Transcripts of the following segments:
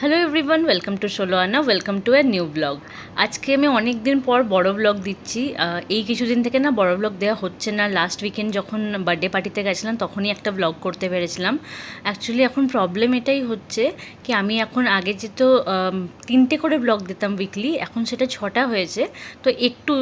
Hello everyone welcome to Sholo Ana welcome to a new blog আজকে আমি অনেক দিন পর বড় ব্লগ দিচ্ছি। এই কিছুদিন থেকে না বড় ব্লগ দেওয়া হচ্ছে না। লাস্ট উইকেন্ড যখন বার্থডে পার্টিতে গেছিলাম তখনই একটা ব্লগ করতে পেরেছিলাম। অ্যাকচুয়ালি এখন প্রবলেম এটাই হচ্ছে কি আমি এখন আগে যেহেতু আম, তিনটে করে ব্লগ দিতাম উইকলি এখন সেটা ছটা হয়েছে। তো একটু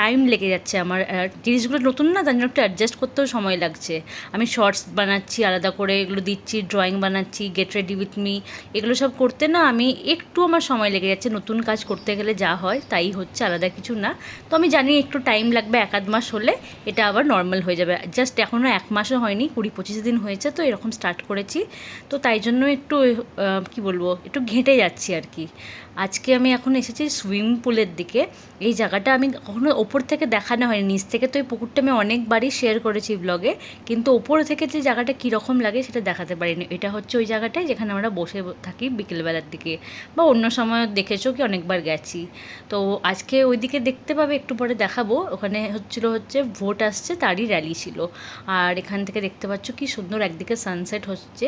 টাইম লেগে যাচ্ছে আমার। জিনিসগুলো নতুন না তার জন্য একটু অ্যাডজাস্ট করতেও সময় লাগছে। আমি শর্টস বানাচ্ছি আলাদা করে এগুলো দিচ্ছি ড্রয়িং বানাচ্ছি গেট রেডি উইথ মি এগুলো সব করতে না আমি একটু আমার সময় লেগে যাচ্ছে। নতুন কাজ করতে গেলে যা হয় তাই হচ্ছে, আলাদা কিছু না। তো আমি জানি একটু টাইম লাগবে এক আধ মাস হলে এটা আবার নর্মাল হয়ে যাবে। জাস্ট এখনও এক মাসও হয়নি, কুড়ি পঁচিশ দিন হয়েছে তো এরকম স্টার্ট করেছি। তো তাই জন্য একটু কি বলব, একটু ঘেঁটে যাচ্ছি আর কি। আজকে আমি এখন এসেছি সুইমিং পুলের দিকে। এই জায়গাটা আমি কখনো ওপর থেকে দেখানো হয়নি। নিচ থেকে তো এই পুকুরটা আমি অনেকবারই শেয়ার করেছি ব্লগে কিন্তু ওপর থেকে যে জায়গাটা কীরকম লাগে সেটা দেখাতে পারিনি। এটা হচ্ছে ওই জায়গাটায় যেখানে আমরা বসে থাকি বিকেলবেলার দিকে বা অন্য সময় দেখেছ কি? অনেকবার গেছি। তো আজকে ওইদিকে দেখতে পাবে, একটু পরে দেখাবো। ওখানে হচ্ছিল হচ্ছে, ভোট আসছে, তারই র্যালি ছিল। আর এখান থেকে দেখতে পাচ্ছ কি সুন্দর একদিকে সানসেট হচ্ছে।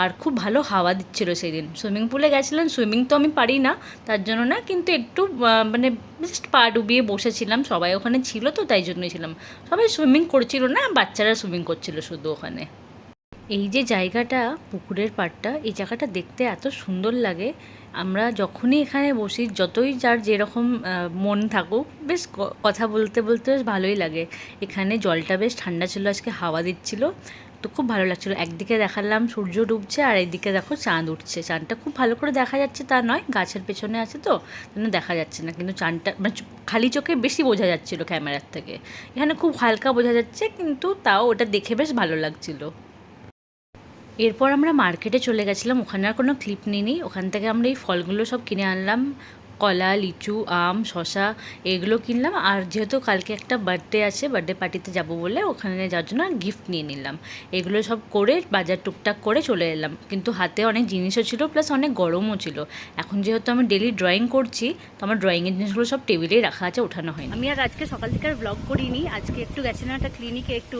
আর খুব ভালো হাওয়া দিচ্ছিল সেদিন। সুইমিং পুলে গেছিলাম সুইমিং তো আমি পারি না, তার জন্য না, কিন্তু একটু মানে জাস্ট পা ডুবিয়ে বসেছিলাম। সবাই ওখানে ছিল তো, তাই জন্যই ছিলাম। সবাই সুইমিং করছিল না, বাচ্চারা সুইমিং করছিল শুধু ওখানে। এই যে জায়গাটা, পুকুরের পাড়টা, এই জায়গাটা দেখতে এত সুন্দর লাগে। আমরা যখনই এখানে বসি, যতই যার যেরকম মন থাকুক, বেশ কথা বলতে বলতে বেশ ভালোই লাগে। এখানে জলটা বেশ ঠান্ডা ছিল, আজকে হাওয়া দিচ্ছিল, তো খুব ভালো লাগছিল। একদিকে দেখালাম সূর্য ডুবছে, আর এইদিকে দেখো চাঁদ উঠছে। চাঁদটা খুব ভালো করে দেখা যাচ্ছে তা নয়, গাছের পেছনে আছে তো দেখা যাচ্ছে না। কিন্তু চাঁদটা মানে খালি চোখে বেশি বোঝা যাচ্ছিল ক্যামেরার থেকে। এখানে খুব হালকা বোঝা যাচ্ছে, কিন্তু তাও ওটা দেখে বেশ ভালো লাগছিল। এরপর আমরা মার্কেটে চলে গেছিলাম। ওখানে আর কোনো ক্লিপ নিইনি ওখান থেকে আমরা এই ফলগুলো সব কিনে আনলাম। কলা, লিচু, আম শশা এগুলো কিনলাম। আর যেহেতু কালকে একটা বার্থডে আছে বার্থডে পার্টিতে যাব বলে ওখানে যাওয়ার জন্য গিফট নিয়ে নিলাম। এগুলো সব করে বাজার টুকটাক করে চলে এলাম। কিন্তু হাতে অনেক জিনিসও ছিল প্লাস অনেক গরমও ছিল। এখন যেহেতু আমি ডেলি ড্রয়িং করছি, তো আমার ড্রয়িংয়ের জিনিসগুলো সব টেবিলেই রাখা আছে, ওঠানো হয়নি। আমি আর আজকে সকাল থেকে আর ব্লগ করিনি। আজকে একটু গেছিলাম একটা ক্লিনিকে একটু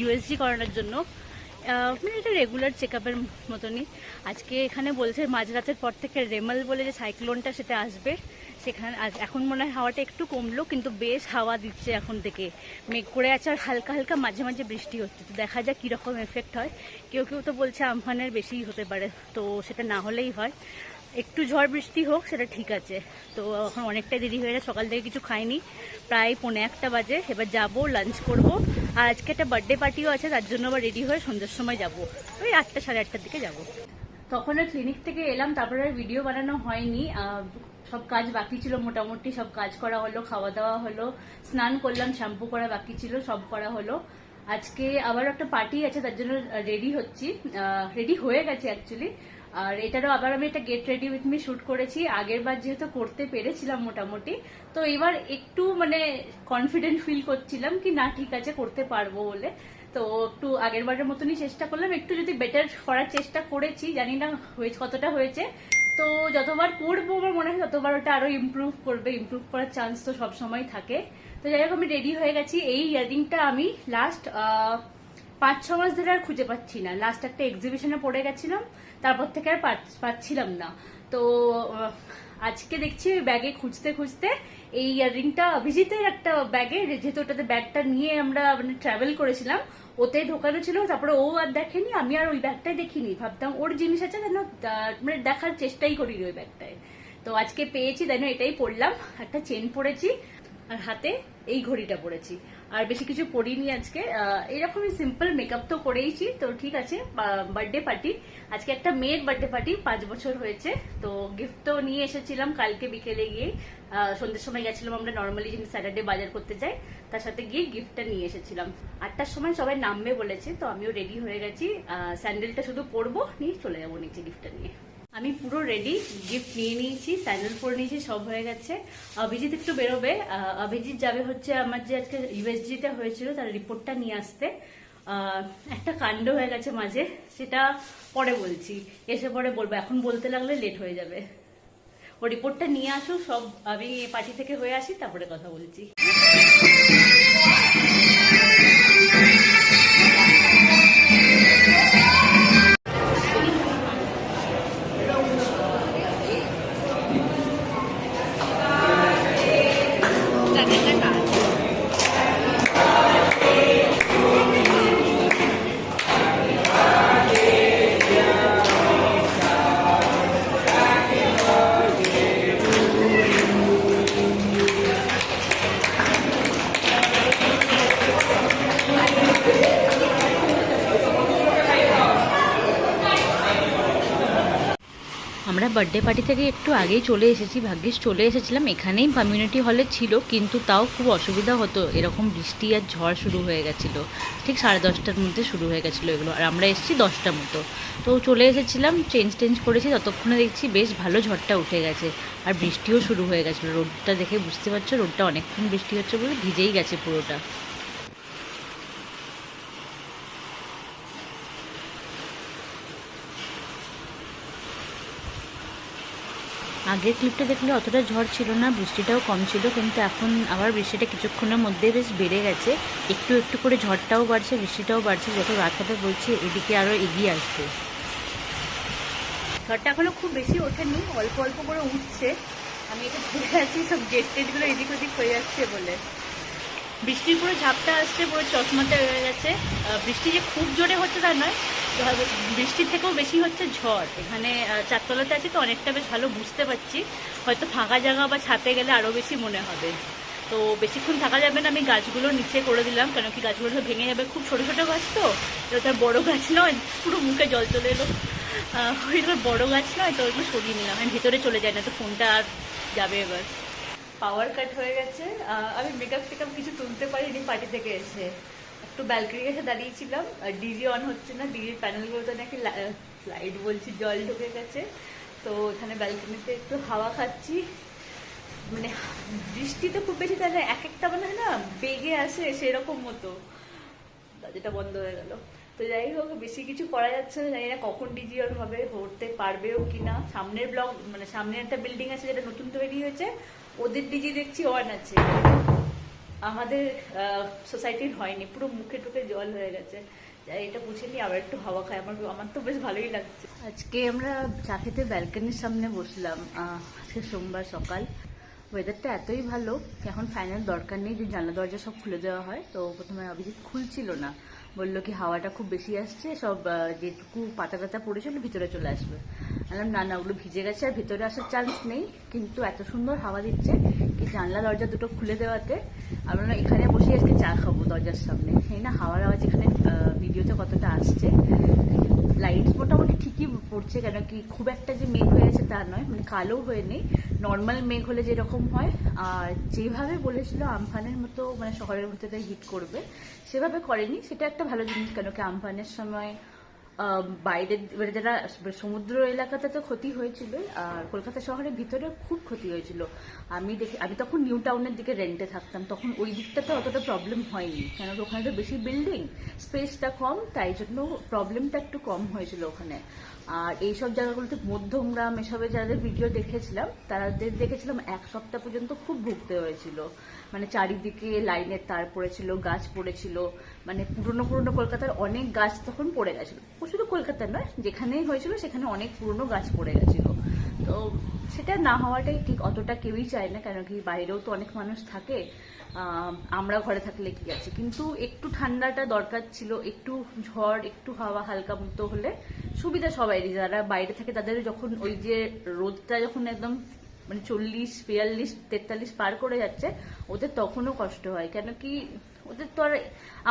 ইউএসজি করানোর জন্য। মানে এটা রেগুলার চেক আপের মতনই। আজকে এখানে বলছে মাঝরাতের পর থেকে রেমাল বলে যে সাইক্লোনটা সেটা আসবে। সেখানে এখন মনে হয় হাওয়াটা একটু কমলো, কিন্তু বেশ হাওয়া দিচ্ছে এখন থেকে। মেঘ করে আছে আর হালকা হালকা মাঝে মাঝে বৃষ্টি হচ্ছে। তো দেখা যাক কীরকম এফেক্ট হয়। কেউ কেউ তো বলছে আমফানের বেশিই হতে পারে, তো সেটা না হলেই হয়। একটু ঝড় বৃষ্টি হোক, সেটা ঠিক আছে। তো এখন অনেকটাই দেরি হয়ে যায় সকাল থেকে কিছু খাইনি। প্রায় পৌনে একটা বাজে। এবার যাব লাঞ্চ করব। আর আজকে একটা বার্থডে পার্টিও আছে, তার জন্য আবার রেডি হয়ে সন্ধ্যের সময় যাব। ওই আটটা, সাড়ে আটটার দিকে যাব। তখন আর ক্লিনিক থেকে এলাম, তারপরে আর ভিডিও বানানো হয়নি। সব কাজ বাকি ছিল মোটামুটি, সব কাজ করা হলো, খাওয়া দাওয়া হলো, স্নান করলাম শ্যাম্পু করা বাকি ছিল, সব করা হলো। আজকে আবার একটা পার্টি আছে, তার জন্য রেডি হচ্ছি। রেডি হয়ে গেছে অ্যাকচুয়ালি আর এটারও আবার আমি একটা get ready with me shoot করেছি। আগের বার যেহেতু করতে পেরেছিলাম মোটামুটি, তো এবার একটু মানে কনফিডেন্ট ফিল করছিলাম কি, না, ঠিক আছে, করতে পারব বলে। তো একটু আগের বারের মতনই চেষ্টা করলাম। একটু যদি বেটার করার চেষ্টা করেছি, জানি না হয়েছে, কতটা হয়েছে। তো যতবার করব আমার মনে হয় ততবার ওটা আরও ইমপ্রুভ করবে। ইমপ্রুভ করার চান্স তো সবসময় থাকে। তো যাই হোক, আমি রেডি হয়ে গেছি। এই ইয়ারিংটা আমি লাস্ট পাঁচ, ছ মাস ধরে আর খুঁজে পাচ্ছি না। লাস্ট একটা এক্সিবিশনে পড়ে গেছিলাম, তারপর থেকে আর পাচ- পাচ্ছিলাম না। তো আজকে দেখছি ওই ব্যাগে খুঁজতে খুঁজতে এই ইয়াররিংটা অভিজিতের একটা ব্যাগে যেহেতু ওটাতে ব্যাগটা নিয়ে আমরা মানে ট্রাভেল করেছিলাম, ওতে ঢোকানো ছিল, তারপরে ও আর দেখেনি, আমি আর ওই ব্যাগটাই দেখিনি। ভাবতাম ওর জিনিস আছে যেন মানে দেখার চেষ্টাই করিনি ওই ব্যাগটায় তো আজকে পেয়েছি যেন এটাই পরলাম। একটা চেন পরেছি, আর হাতে এই ঘড়িটা পরেছি। আর বেশি কিছু পরিনি আজকে। এরকমই সিম্পল মেকআপ তো করেইছি। তো ঠিক আছে বার্থডে পার্টি আজকে একটা মেয়ের বার্থডে পার্টি পাঁচ বছর হয়েছে। তো গিফট তো নিয়ে এসেছিলাম কালকে বিকেলে গিয়ে। সন্ধ্যের সময় গেছিলাম আমরা নর্মালি যিনি স্যাটারডে বাজার করতে যাই, তার সাথে গিয়ে গিফটটা নিয়ে এসেছিলাম। আটটার সময় সবাই নামবে বলেছে, তো আমিও রেডি হয়ে গেছি। স্যান্ডেলটা শুধু পরবো, নিয়ে চলে যাব নিচে গিফটটা নিয়ে। আমি পুরো রেডি গিফট নিয়ে নিয়েছি স্যান্ডেল পরে নিয়েছি, সব হয়ে গেছে। অভিজিৎ একটু বেরোবে। অভিজিৎ যাবে হচ্ছে আমার যে আজকে ইউএসজিটা হয়েছিল, তার রিপোর্টটা নিয়ে আসতে। একটা কাণ্ড হয়ে গেছে মাঝে, সেটা পরে বলছি। এসে পরে বলব, এখন বলতে লাগলে লেট হয়ে যাবে। ও রিপোর্টটা নিয়ে আসুক, সব আমি পার্টি থেকে হয়ে আসি, তারপরে কথা বলছি। বার্থডে পার্টি থেকে একটু আগেই চলে এসেছি, ভাগ্যিস চলে এসেছিলাম। এখানেই কমিউনিটি হলে ছিল, কিন্তু তাও খুব অসুবিধা হতো। এরকম বৃষ্টি আর ঝড় শুরু হয়ে গেছিল। ঠিক সাড়ে দশটার মধ্যে শুরু হয়ে গেছিল এগুলো। আর আমরা এসেছি দশটার মতো। তো চলে এসেছিলাম চেঞ্জ টেঞ্জ করেছি ততক্ষণে দেখছি বেশ ভালো ঝড়টা উঠে গেছে। আর বৃষ্টিও শুরু হয়ে গেছিল। রোডটা দেখে বুঝতে পারছ, রোডটা অনেকক্ষণ বৃষ্টি হচ্ছে বলে ভিজেই গেছে পুরোটা। আগের ক্লিপটা দেখলে অতটা ঝড় ছিল না, বৃষ্টিটাও কম ছিল, কিন্তু এখন আবার বৃষ্টিটা কিছুক্ষণের মধ্যে বেশ বেড়ে গেছে। একটু একটু করে ঝড়টাও বাড়ছে, বৃষ্টিটাও বাড়ছে, যত রাত হবে বলছে এদিকে আরও এগিয়ে আসবে। ঝড়টা এখনও খুব বেশি ওঠেনি, অল্প অল্প করে উঠছে। আমি এটা ঘুরে আছি সব গেট টেটগুলো এদিক ওদিক হয়ে যাচ্ছে বলে। বৃষ্টির পুরো ঝাপটা আসছে পুরো চশমাতে হয়ে গেছে। বৃষ্টি যে খুব জোরে হচ্ছে তা নয় বৃষ্টির থেকেও বেশি হচ্ছে ঝড়। এখানে চারতলাতে আছি তো অনেকটা বেশ ভালো বুঝতে পারছি। হয়তো ফাঁকা জায়গা বা ছাতে গেলে আরও বেশি মনে হবে। তো বেশিক্ষণ থাকা যাবে না, আমি গাছগুলো নিচে করে দিলাম, কেন কি গাছগুলো ভেঙে যাবে। খুব ছোটো ছোটো গাছ তো তার বড়ো গাছ নয়, পুরো মুখে জল চলে এলো। ওইগুলো বড়ো গাছ নয়, তো ওইগুলো সরিয়ে নিলাম, আমি ভিতরে চলে যাই, না তো ফোনটা আর যাবে এবার। পাওয়ার কাট হয়ে গেছে। আমি মেকআপ টেকআপ কিছু তুলতে পারিনি পার্টি থেকে এসে। একটু ব্যালকনি এসে দাঁড়িয়েছিলাম। ডিজি অন হচ্ছে না ডিজির প্যানেলগুলোতে নাকি লাইট বলছি, জল ঢুকে গেছে। তো ওখানে ব্যালকনিতে একটু হাওয়া খাচ্ছি। মানে বৃষ্টি তো খুব বেশি না এক একটা মানে না বেগে আসে সেরকম মতো। যেটা বন্ধ হয়ে গেল। তো যাই হোক, বেশি কিছু করা যাচ্ছে না, জানি না কখন ডিজি অন হবে, হতে পারবেও কিনা। সামনের ব্লক মানে সামনে একটা বিল্ডিং আছে যেটা নতুন তৈরি হয়েছে, ওদের ডিজি দেখছি অন আছে। আমাদের সোসাইটির হয়নি, পুরো মুখে টুকে জল হয়ে গেছে। এটা বুঝে নিই আবার একটু হাওয়া খায় আমার আমার তো বেশ ভালোই লাগছে। আজকে আমরা চা ব্যালকনির সামনে বসলাম আজকে সোমবার সকাল। ওয়েদারটা এতই ভালো এখন ফাইনাল দরকার নেই, যে জানলা দরজা সব খুলে দেওয়া হয়। তো প্রথমে অভিজিৎ খুলছিল না। বলল কি হাওয়াটা খুব বেশি আসছে, সব যেটুকু পাতা টাতা পড়েছিল ভিতরে চলে আসবে। বললাম, না না, ওগুলো ভিজে গেছে আর ভিতরে আসার চান্স নেই। কিন্তু এত সুন্দর হাওয়া দিচ্ছে কি জানলা দরজা দুটো খুলে দেওয়াতে। আমরা এখানে বসে আজকে চা খাব দরজার সামনে। সেই না, হাওয়ার আওয়াজ এখানে ভিডিওতে কতটা আসছে। লাইট মোটামুটি ঠিকই পড়ছে, কেন কি খুব একটা যে মেঘ হয়ে আছে তা নয় মানে কালো হয়ে নেই। নর্মাল মেঘ হলে যেরকম হয়, আর যেভাবে বলেছিল আমফানের মতো মানে শহরের মধ্যে হিট করবে, সেভাবে করেনি। সেটা একটা ভালো জিনিস, কেন কি আমফানের সময় আহ, বাইরের মানে যারা সমুদ্র এলাকাতে তো ক্ষতি হয়েছিল আর কলকাতা শহরের ভিতরে খুব ক্ষতি হয়েছিল। আমি দেখি আমি তখন নিউ টাউনের দিকে রেন্টে থাকতাম তখন ওই দিকটাতে অতটা প্রবলেম হয়নি কেন ওখানে তো বেশি বিল্ডিং স্পেসটা কম তাই জন্য প্রবলেমটা একটু কম হয়েছিল ওখানে। আর এইসব জায়গাগুলোতে মধ্যমগ্রাম এসবে যাদের ভিডিও দেখেছিলাম তাদের দেখেছিলাম এক সপ্তাহ পর্যন্ত খুব ভুগতে হয়েছিল। মানে চারিদিকে লাইনের তার পড়েছিল, গাছ পড়েছিল মানে পুরনো পুরনো কলকাতার অনেক গাছ তখন পড়ে গেছিল। শুধু কলকাতার নয়, যেখানেই হয়েছিল সেখানে অনেক পুরনো গাছ পড়ে গেছিল। তো সেটা না হওয়াটাই ঠিক, অতটা কেউই চায় না, কেন কি বাইরেও তো অনেক মানুষ থাকে আমরা ঘরে থাকলে কি আছে? কিন্তু একটু ঠান্ডাটা দরকার ছিল, একটু ঝড়, একটু হাওয়া, হালকা মতো হলে সুবিধা সবাইরই, যারা বাইরে থাকে তাদের যখন ওই যে রোদটা যখন একদম মানে চল্লিশ, বিয়াল্লিশ, তেতাল্লিশ পার করে যাচ্ছে, ওদের তখনও কষ্ট হয়। কেন কি ওদের তো আর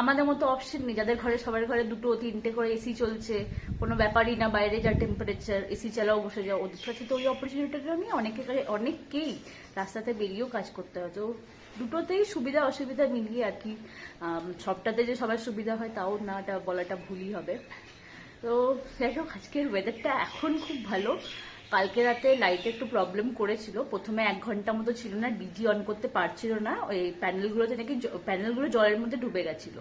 আমাদের মতো অপশন নেই। যাদের ঘরে, সবার ঘরে দুটো, তিনটে করে এসি চলছে, কোনো ব্যাপারই না বাইরে যা টেম্পারেচার এসি চালাও, বসে যাও, ওদের কাছে তো ওই অপরচুনিটিটা নিয়ে অনেকে অনেককেই রাস্তাতে বেরিয়েও কাজ করতে হয়। তো দুটোতেই সুবিধা, অসুবিধা মিলিয়ে আর কি সবটাতে যে সবার সুবিধা হয় তাও না এটা বলাটা ভুলই হবে। তো যাই হোক, আজকের ওয়েদারটা এখন খুব ভালো। কালকে রাতে লাইটে একটু প্রবলেম করেছিল। প্রথমে এক ঘণ্টা মতো ছিল না ডিজি অন করতে পারছিল না। ওই প্যানেলগুলোতে নাকি প্যানেলগুলো জলের মধ্যে ডুবে গেছিল।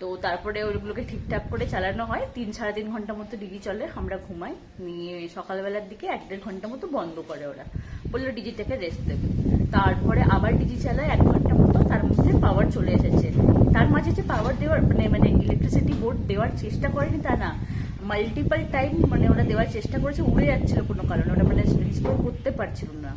তো তারপরে ওইগুলোকে ঠিকঠাক করে চালানো হয়। তিন সাড়ে তিন ঘণ্টা মতো ডিজি চলে, আমরা ঘুমাই। নিয়ে সকালবেলার দিকে এক দেড় ঘণ্টা মতো বন্ধ করে ওরা। বলল ডিজিটাকে রেস্ট দেবে। তারপরে আবার ডিজি চালায় এক ঘণ্টা মতো, তার মধ্যে পাওয়ার চলে এসেছে। তার মাঝে যে পাওয়ার দেওয়ার মানে মানে ইলেকট্রিসিটি বোর্ড দেওয়ার চেষ্টা করেনি তা না। মাল্টিপাল টাইম মানে ওরা দেওয়ার চেষ্টা করেছে, উড়ে যাচ্ছিল কোনো কারণে। ওরা মানে রিস্টোর করতে পারছিল না।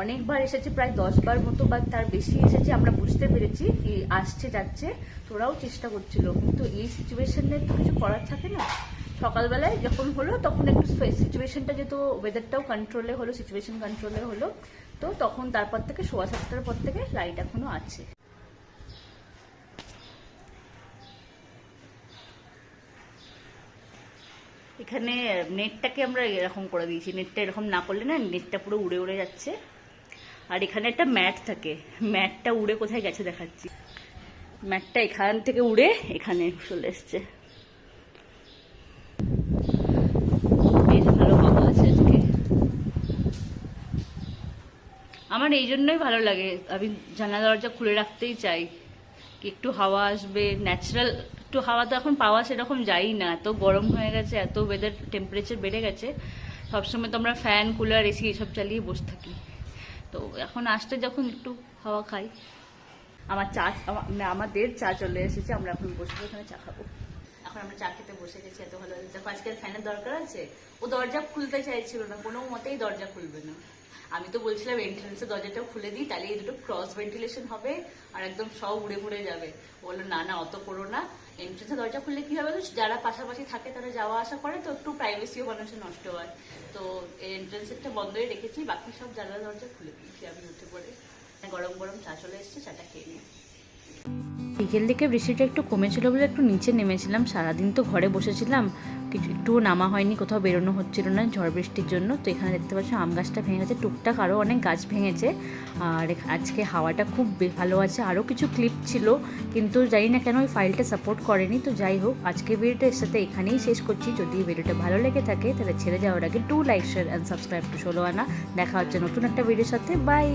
অনেকবার এসেছে, প্রায় দশ বার মতো বা তার বেশি এসেছে, আমরা বুঝতে পেরেছি কি আসছে, যাচ্ছে। তোরাও চেষ্টা করছিল, কিন্তু এই সিচুয়েশনে তো কিছু করার থাকে না। সকালবেলায় যখন হলো, তখন একটু সিচুয়েশনটা যেহেতু ওয়েদারটাও কন্ট্রোলে হলো সিচুয়েশন কন্ট্রোলে হলো, তো তখন তারপর থেকে সোয়া সাতটার পর থেকে লাইট এখনও আছে। এখানে নেটটাকে আমরা এরকম করে দিয়েছি। নেটটা এরকম না করলে না, নেটটা পুরো উড়ে উড়ে যাচ্ছে। আর এখানে একটা ম্যাট থাকে। ম্যাটটা উড়ে কোথায় গেছে দেখাচ্ছি। ম্যাটটা এখান থেকে উড়ে এখানে চলে এসছে। ভালো আছে আজকে। আমার এই জন্যই ভালো লাগে। আমি জানা দরজা খুলে রাখতেই চাই। কি একটু হাওয়া আসবে ন্যাচারাল একটু হাওয়া তো এখন পাওয়া সেরকম যাই না। এত গরম হয়ে গেছে, এত ওয়েদার টেম্পারেচার বেড়ে গেছে। সবসময় তো আমরা ফ্যান কুলার এসি এসব চালিয়ে বসে থাকি। তো এখন আসতে যখন একটু হাওয়া খাই, আমার চা আমাদের চা চলে এসেছে, আমরা এখন বসে এখানে চা খাব। এখন আমরা চা খেতে বসে গেছি, এত ভালো দেখো আজকের ফ্যানের দরকার আছে। ও দরজা খুলতে চাইছিল না, কোনো মতেই দরজা খুলবে না। আমি তো বলছিলাম এন্ট্রান্সের দরজাটাও খুলে দিই, তাহলে এই দুটো ক্রস ভেন্টিলেশন হবে, আর একদম সব উড়ে উড়ে যাবে। বলল, না না, অত করো না। এন্ট্রান্সের দরজা খুললে কি হবে যারা পাশাপাশি থাকে তারা যাওয়া আসা করে, তো একটু প্রাইভেসিও মানুষের নষ্ট হয়। তো এন্ট্রেন্সেরটা বন্ধই রেখেছি, বাকি সব জানলা দরজা খুলে দিয়েছি আমি উঠে পড়ে। গরম গরম চা চলে এসছে, চাটা খেয়ে নিই। বিকেল দিকে বৃষ্টিটা একটু কমেছিল বলে একটু নিচে নেমেছিলাম। সারাদিন তো ঘরে বসেছিলাম। কিছু একটু নামা হয়নি, কোথাও বেরোনো হচ্ছিল না ঝড় বৃষ্টির জন্য। তো এখানে দেখতে পাচ্ছি আম গাছটা ভেঙে গেছে, টুকটাক আরও অনেক গাছ ভেঙেছে। আর আজকে হাওয়াটা খুব ভালো আছে। আরও কিছু ক্লিপ ছিল, কিন্তু জানি না কেন ওই ফাইলটা সাপোর্ট করেনি। তো যাই হোক, আজকে ভিডিওটা এর সাথে এখানেই শেষ করছি। যদি ভিডিওটা ভালো লেগে থাকে, তাহলে ছেড়ে যাওয়ার আগে to like share and subscribe to Sholo Ana দেখা হচ্ছে নতুন একটা ভিডিওর সাথে। বাই